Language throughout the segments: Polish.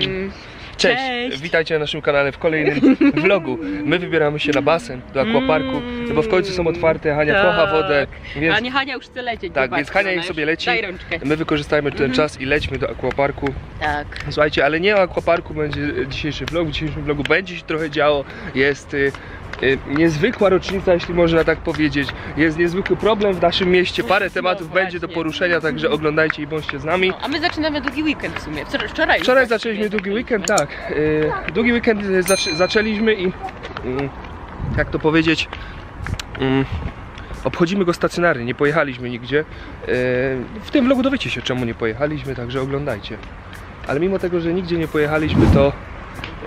Mm, Cześć. Cześć. witajcie na naszym kanale w kolejnym vlogu. My wybieramy się na basen, do aquaparku, no bo w końcu są otwarte, Hania tak. kocha wodę, więc A nie Hania już chce lecieć. Tak, więc Hania już- sobie leci. Daj rączkę. my wykorzystajmy ten Mhm. czas i lećmy do aquaparku. Tak. Słuchajcie, ale nie o aquaparku będzie dzisiejszy vlog, w dzisiejszym vlogu będzie się trochę działo, jest y, niezwykła rocznica, jeśli można tak powiedzieć, jest niezwykły problem w naszym mieście, parę tematów będzie do poruszenia, także oglądajcie i bądźcie z nami. No, a my zaczynamy długi weekend w sumie. Wczoraj, wczoraj, Wczoraj właściwie zaczęliśmy długi weekend, tak. y, Długi weekend y, zac- zaczęliśmy i mm, jak to powiedzieć, mm, obchodzimy go stacjonarnie, nie pojechaliśmy nigdzie. Y, W tym vlogu dowiecie się czemu nie pojechaliśmy, także oglądajcie. Ale mimo tego, że nigdzie nie pojechaliśmy, to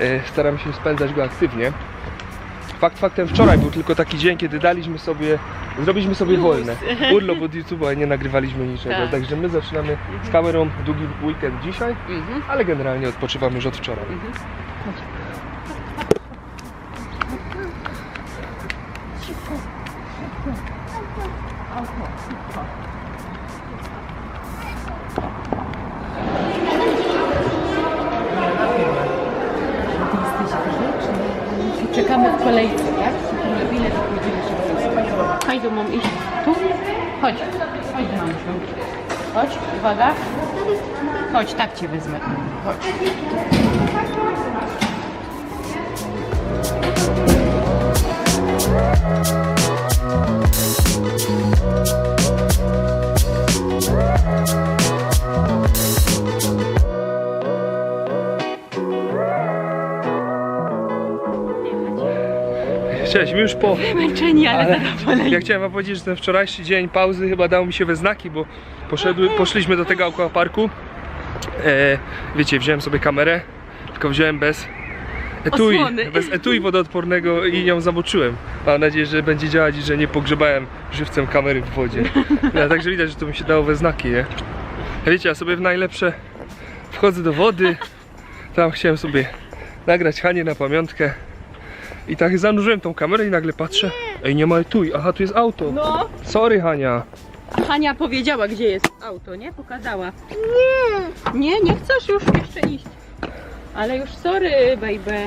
y, staramy się spędzać go aktywnie. Fakt faktem wczoraj był tylko taki dzień, kiedy daliśmy sobie, zrobiliśmy sobie Luz. wolne. Urlop od YouTube'a i nie nagrywaliśmy niczego. Tak. Także my zaczynamy z kamerą długi weekend dzisiaj. Mhm. Ale generalnie odpoczywamy już od wczoraj. Mhm. Kolejce, tak? Kupimy bilet. Chodź, tu mam iść. Tu? Chodź. Chodź. Chodź, uwaga. Chodź, tak cię wezmę. Chodź. Cześć, już po. Męczeni, ale, Ale zadowoleni. ja chciałem wam powiedzieć, że ten wczorajszy dzień pauzy chyba dał mi się we znaki, bo poszedły, poszliśmy do tego aquaparku. E, wiecie, wziąłem sobie kamerę, tylko wziąłem bez etui, Osłony. bez etui wodoodpornego i ją zamoczyłem. Mam nadzieję, że będzie działać i że nie pogrzebałem żywcem kamery w wodzie. No, także widać, że to mi się dało we znaki, nie? Wiecie, ja sobie w najlepsze wchodzę do wody, tam chciałem sobie nagrać Hanie na pamiątkę. I tak zanurzyłem tą kamerę i nagle patrzę. Ej, nie ma etui. Aha, tu jest auto. No, Sorry, Hania. Hania powiedziała, gdzie jest auto, nie? Pokazała. Nie. Nie, nie chcesz już jeszcze iść. Ale już sorry, baby.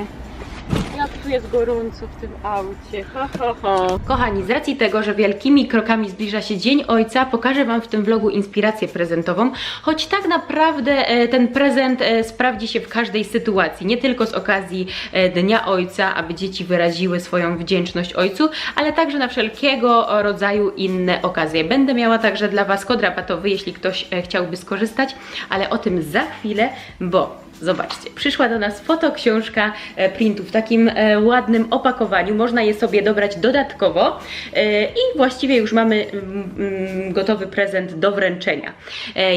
Jak tu jest gorąco w tym aucie. Ha, ha, ha. Kochani, z racji tego, że wielkimi krokami zbliża się Dzień Ojca, pokażę Wam w tym vlogu inspirację prezentową, choć tak naprawdę e, ten prezent e, sprawdzi się w każdej sytuacji, nie tylko z okazji e, Dnia Ojca, aby dzieci wyraziły swoją wdzięczność Ojcu, ale także na wszelkiego rodzaju inne okazje. Będę miała także dla Was kod rabatowy, jeśli ktoś chciałby skorzystać, ale o tym za chwilę, bo Zobaczcie, przyszła do nas fotoksiążka e, printu w takim e, ładnym opakowaniu. Można je sobie dobrać dodatkowo e, i właściwie już mamy mm, mm, gotowy prezent do wręczenia.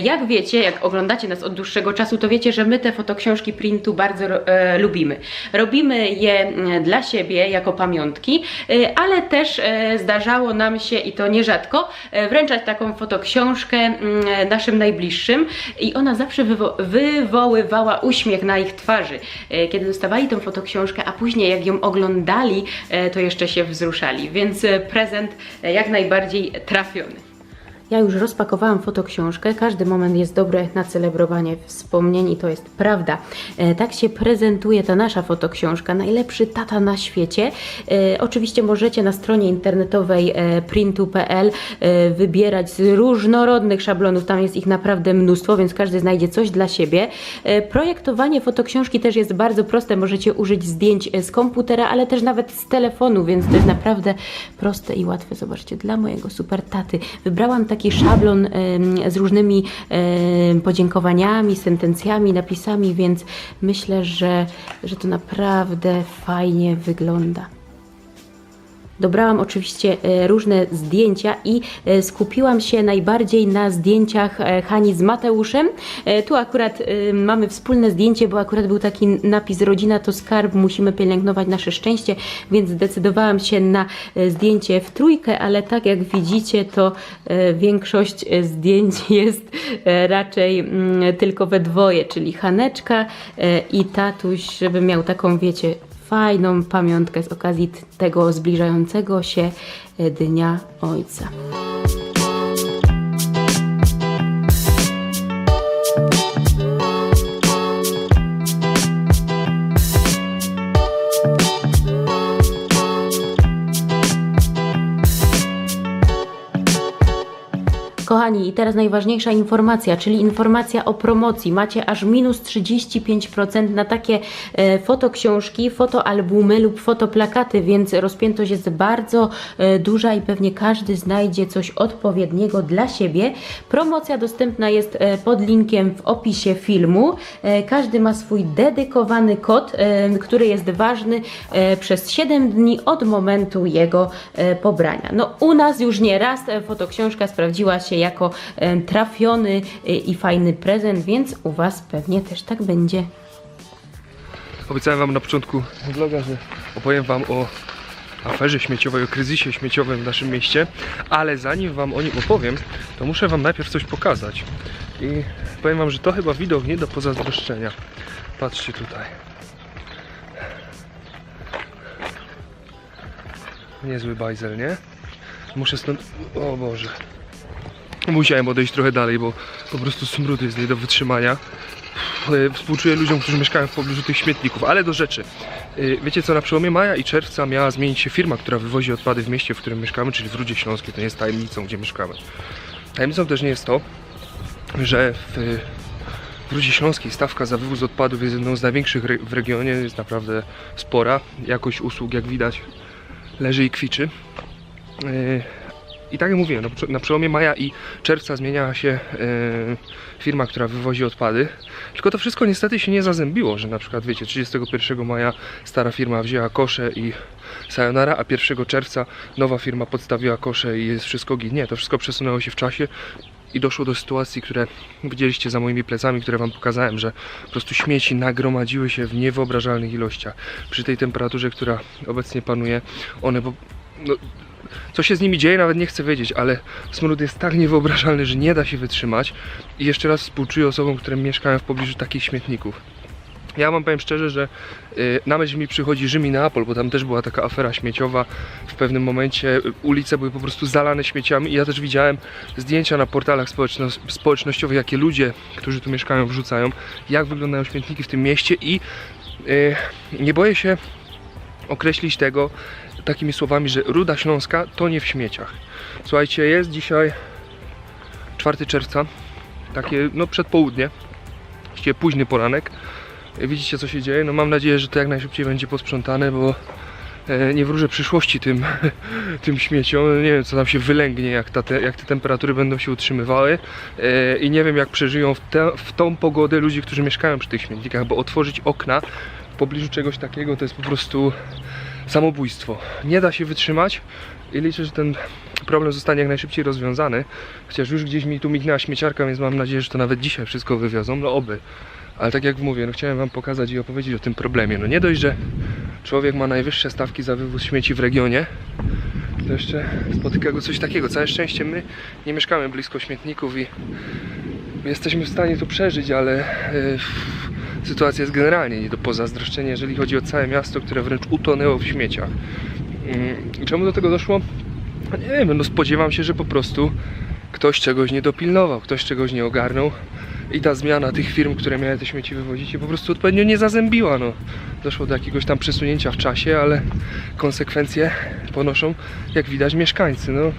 Jak wiecie, jak oglądacie nas od dłuższego czasu, to wiecie, że my te fotoksiążki printu bardzo lubimy. Robimy je mm, dla siebie jako pamiątki, ale też zdarzało nam się i to nierzadko wręczać taką fotoksiążkę naszym najbliższym i ona zawsze wywo- wywoływała uśmiech na ich twarzy, e, kiedy dostawali tę fotoksiążkę, a później jak ją oglądali, e, to jeszcze się wzruszali, więc e, prezent jak najbardziej trafiony. Ja już rozpakowałam fotoksiążkę. Każdy moment jest dobry na celebrowanie wspomnień i to jest prawda. E, tak się prezentuje ta nasza fotoksiążka. Najlepszy tata na świecie. E, oczywiście możecie na stronie internetowej e, printu.pl wybierać z różnorodnych szablonów. Tam jest ich naprawdę mnóstwo, więc każdy znajdzie coś dla siebie. Projektowanie fotoksiążki też jest bardzo proste. Możecie użyć zdjęć z komputera, ale też nawet z telefonu, więc to jest naprawdę proste i łatwe. Zobaczcie, dla mojego super taty wybrałam taki szablon z różnymi podziękowaniami, sentencjami, napisami, więc myślę, że, że to naprawdę fajnie wygląda. Dobrałam oczywiście e, różne zdjęcia i e, skupiłam się najbardziej na zdjęciach e, Hani z Mateuszem. Tu akurat mamy wspólne zdjęcie, bo akurat był taki napis Rodzina to skarb, musimy pielęgnować nasze szczęście, więc zdecydowałam się na zdjęcie w trójkę, ale tak jak widzicie, to większość zdjęć jest raczej mm, tylko we dwoje, czyli Haneczka i tatuś, żeby miał taką, wiecie, fajną pamiątkę z okazji tego zbliżającego się e, Dnia Ojca. I teraz najważniejsza informacja, czyli informacja o promocji. Macie aż minus 35% na takie e, fotoksiążki, fotoalbumy lub fotoplakaty, więc rozpiętość jest bardzo e, duża i pewnie każdy znajdzie coś odpowiedniego dla siebie. Promocja dostępna jest e, pod linkiem w opisie filmu. E, każdy ma swój dedykowany kod, e, który jest ważny e, przez 7 dni od momentu jego e, pobrania. No u nas już nie raz e, fotoksiążka sprawdziła się jako trafiony e, i fajny prezent, więc u Was pewnie też tak będzie. Obiecałem wam na początku vloga, że opowiem wam o aferze śmieciowej, o kryzysie śmieciowym w naszym mieście, ale zanim wam o nim opowiem, to muszę wam najpierw coś pokazać. I powiem wam, że to chyba widok nie do pozazdroszczenia. Patrzcie tutaj. Niezły bajzel, nie? Muszę stąd... O Boże. Musiałem odejść trochę dalej, bo po prostu smród jest nie do wytrzymania. Współczuję ludziom, którzy mieszkają w pobliżu tych śmietników, ale do rzeczy. E, Wiecie co, na przełomie maja i czerwca miała zmienić się firma, która wywozi odpady w mieście, w którym mieszkamy, czyli w Rudzie Śląskiej. To nie jest tajemnicą, gdzie mieszkamy. Tajemnicą też nie jest to, że w, w Rudzie Śląskiej stawka za wywóz odpadów jest jedną z największych re- w regionie, jest naprawdę spora. Jakość usług, jak widać, leży i kwiczy. E, I tak jak mówiłem, na prze- na przełomie maja i czerwca zmieniała się e, firma, która wywozi odpady. Tylko to wszystko niestety się nie zazębiło, że na przykład wiecie, 31 maja stara firma wzięła kosze i sayonara, a 1 czerwca nowa firma podstawiła kosze i jest wszystko git. Nie, to wszystko przesunęło się w czasie i doszło do sytuacji, które widzieliście za moimi plecami, które wam pokazałem, że po prostu śmieci nagromadziły się w niewyobrażalnych ilościach. Przy tej temperaturze, która obecnie panuje, one po, no, co się z nimi dzieje, nawet nie chcę wiedzieć, ale smród jest tak niewyobrażalny, że nie da się wytrzymać. I jeszcze raz współczuję osobom, które mieszkają w pobliżu takich śmietników. Ja wam powiem szczerze, że y, na myśl mi przychodzi Rzym i Neapol, bo tam też była taka afera śmieciowa. W pewnym momencie y, ulice były po prostu zalane śmieciami i ja też widziałem zdjęcia na portalach społeczno społecznościowych, jakie ludzie, którzy tu mieszkają, wrzucają, jak wyglądają śmietniki w tym mieście i y, nie boję się określić tego takimi słowami, że Ruda Śląska to nie w śmieciach. Słuchajcie, jest dzisiaj 4 czerwca, takie no przedpołudnie, właściwie późny poranek. Widzicie co się dzieje? No mam nadzieję, że to jak najszybciej będzie posprzątane, bo e, nie wróżę przyszłości tym, tym śmieciom. Nie wiem co tam się wylęgnie, jak, ta te, jak te temperatury będą się utrzymywały e, i nie wiem jak przeżyją w, te, w tą pogodę ludzie, którzy mieszkają przy tych śmietnikach, bo otworzyć okna pobliżu czegoś takiego to jest po prostu samobójstwo. Nie da się wytrzymać i liczę, że ten problem zostanie jak najszybciej rozwiązany. Chociaż już gdzieś mi tu mignęła śmieciarka, więc mam nadzieję, że to nawet dzisiaj wszystko wywiozą. No oby. Ale tak jak mówię, no chciałem wam pokazać i opowiedzieć o tym problemie. No nie dość, że człowiek ma najwyższe stawki za wywóz śmieci w regionie, to jeszcze spotyka go coś takiego. Całe szczęście my nie mieszkamy blisko śmietników i jesteśmy w stanie to przeżyć, ale yy, sytuacja jest generalnie nie do pozazdroszczenia, jeżeli chodzi o całe miasto, które wręcz utonęło w śmieciach. Yy, czemu do tego doszło? No Nie wiem, no spodziewam się, że po prostu ktoś czegoś nie dopilnował, ktoś czegoś nie ogarnął i ta zmiana tych firm, które miały te śmieci wywozić, się po prostu odpowiednio nie zazębiła. No. Doszło do jakiegoś tam przesunięcia w czasie, ale konsekwencje ponoszą, jak widać, mieszkańcy. No.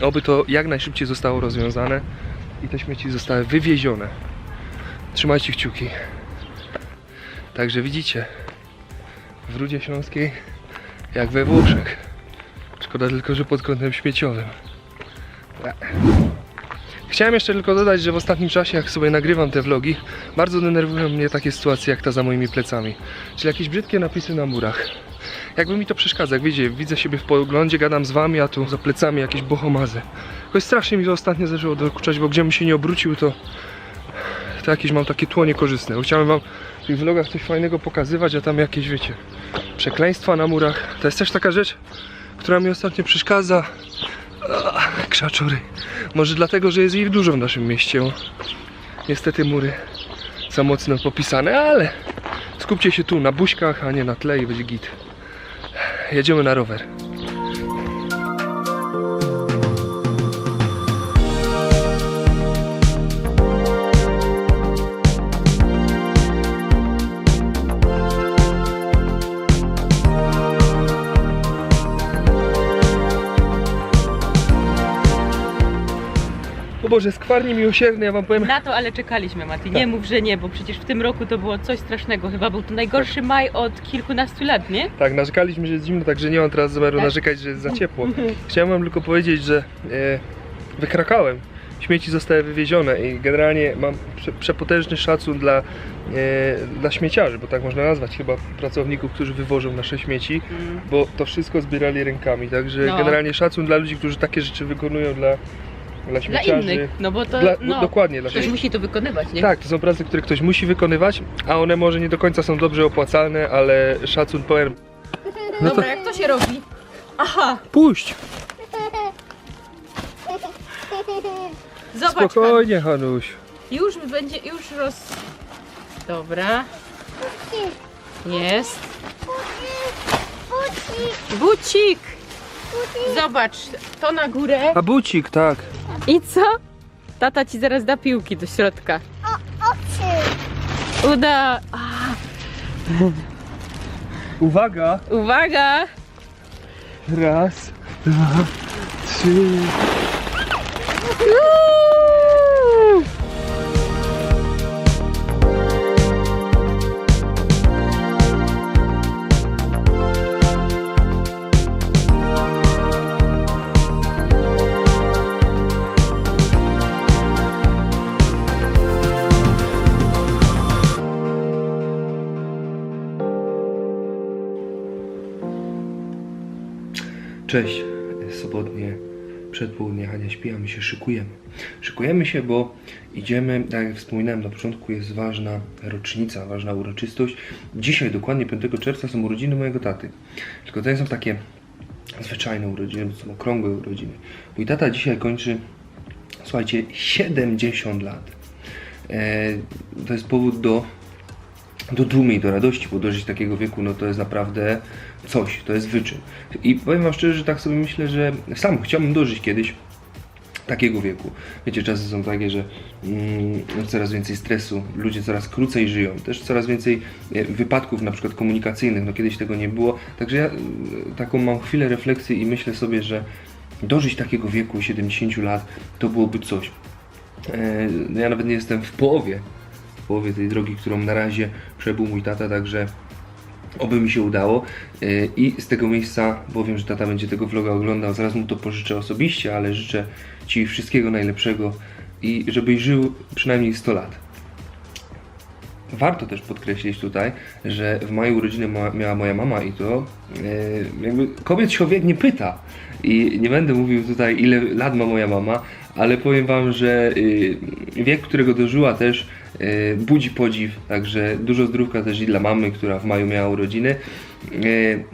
Oby to jak najszybciej zostało rozwiązane i te śmieci zostały wywiezione. Trzymajcie kciuki. Także widzicie, w Rudzie Śląskiej jak we Włoszech. Szkoda tylko, że pod kątem śmieciowym. Chciałem jeszcze tylko dodać, że w ostatnim czasie, jak sobie nagrywam te vlogi, bardzo denerwują mnie takie sytuacje jak ta za moimi plecami. Czyli jakieś brzydkie napisy na murach. Jakby mi to przeszkadza, jak wiecie, widzę siebie w poglądzie, gadam z wami, a tu za plecami jakieś bohomazy. Jakoś strasznie mi to ostatnio zaczęło dokuczać, bo gdzie bym się nie obrócił, to, to jakieś mam takie tło niekorzystne. Chciałem wam w tych vlogach coś fajnego pokazywać, a tam jakieś, wiecie, przekleństwa na murach. To jest też taka rzecz, która mi ostatnio przeszkadza. Ach, krzaczory. Może dlatego, że jest ich dużo w naszym mieście. Niestety mury są mocno popisane, ale skupcie się tu na buźkach, a nie na tle i będzie git. Jedziemy na rower. Boże, skwarnie miłosierny, ja wam powiem. Na to ale czekaliśmy, Maty. Nie mów, że nie, bo przecież w tym roku to było coś strasznego. Chyba był to najgorszy maj od kilkunastu lat, nie? Tak, narzekaliśmy, że jest zimno, także nie mam teraz zamiaru Tak. narzekać, że jest za ciepło. Chciałem wam tylko powiedzieć, że e, wykrakałem. Śmieci zostały wywiezione i generalnie mam prze, przepotężny szacun dla, e, dla śmieciarzy, bo tak można nazwać chyba pracowników, którzy wywożą nasze śmieci, bo to wszystko zbierali rękami, także No. generalnie szacun dla ludzi, którzy takie rzeczy wykonują dla, dla Dla śmieciarzy. innych, no bo to Dla, no, Dokładnie, dla ktoś musi to wykonywać, nie? tak, to są prace, które ktoś musi wykonywać, a one może nie do końca są dobrze opłacalne, ale szacun powiem. No to Dobra, jak to się robi? Aha, puść! zobacz pan. Spokojnie, Hanuś. Już będzie, już roz... Dobra. Jest. Bucik! Zobacz, to na górę. A bucik, tak. I co? Tata ci zaraz da piłki do środka. Uda. A, Uwaga! uwaga! Raz, dwa, trzy. Uuu! Cześć, sobotnie przedpołudnie Hania śpi, a my się szykujemy. Szykujemy się, bo idziemy, tak jak wspominałem na początku, jest ważna rocznica, ważna uroczystość. Dzisiaj, dokładnie 5 czerwca, są urodziny mojego taty. Tylko to nie są takie zwyczajne urodziny, to są okrągłe urodziny. Mój tata dzisiaj kończy, słuchajcie, 70 lat. E, to jest powód do do dumy i do radości, bo dożyć takiego wieku, no to jest naprawdę coś, to jest wyczyn. I powiem Wam szczerze, że tak sobie myślę, że sam chciałbym dożyć kiedyś takiego wieku. Wiecie, czasy są takie, że mm, coraz więcej stresu, ludzie coraz krócej żyją, też coraz więcej e, wypadków na przykład komunikacyjnych, no kiedyś tego nie było. Także ja e, taką mam chwilę refleksji i myślę sobie, że dożyć takiego wieku 70 lat to byłoby coś. E, Ja nawet nie jestem w połowie połowie tej drogi, którą na razie przebył mój tata, także oby mi się udało. Yy, I z tego miejsca, bo wiem, że tata będzie tego vloga oglądał, zaraz mu to pożyczę osobiście, ale życzę Ci wszystkiego najlepszego i żebyś żył przynajmniej 100 lat. Warto też podkreślić tutaj, że w maju urodziny ma, miała moja mama i to yy, jakby kobiet się o wiek nie pyta. I nie będę mówił tutaj ile lat ma moja mama, ale powiem wam, że yy, wiek, którego dożyła też budzi podziw, także dużo zdrówka też i dla mamy, która w maju miała urodziny. Yy,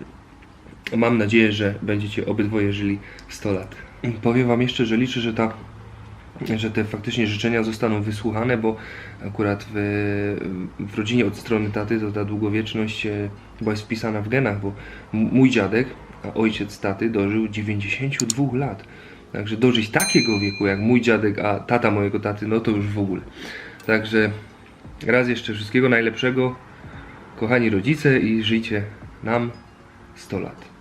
mam nadzieję, że będziecie obydwoje żyli 100 lat. Powiem wam jeszcze, że liczę, że ta że te faktycznie życzenia zostaną wysłuchane, bo akurat w, w rodzinie od strony taty to ta długowieczność e, chyba jest wpisana w genach, bo mój dziadek, ojciec taty dożył 92 lat. Także dożyć takiego wieku jak mój dziadek, a tata mojego taty, no to już w ogóle. Także raz jeszcze wszystkiego najlepszego, kochani rodzice i żyjcie nam 100 lat.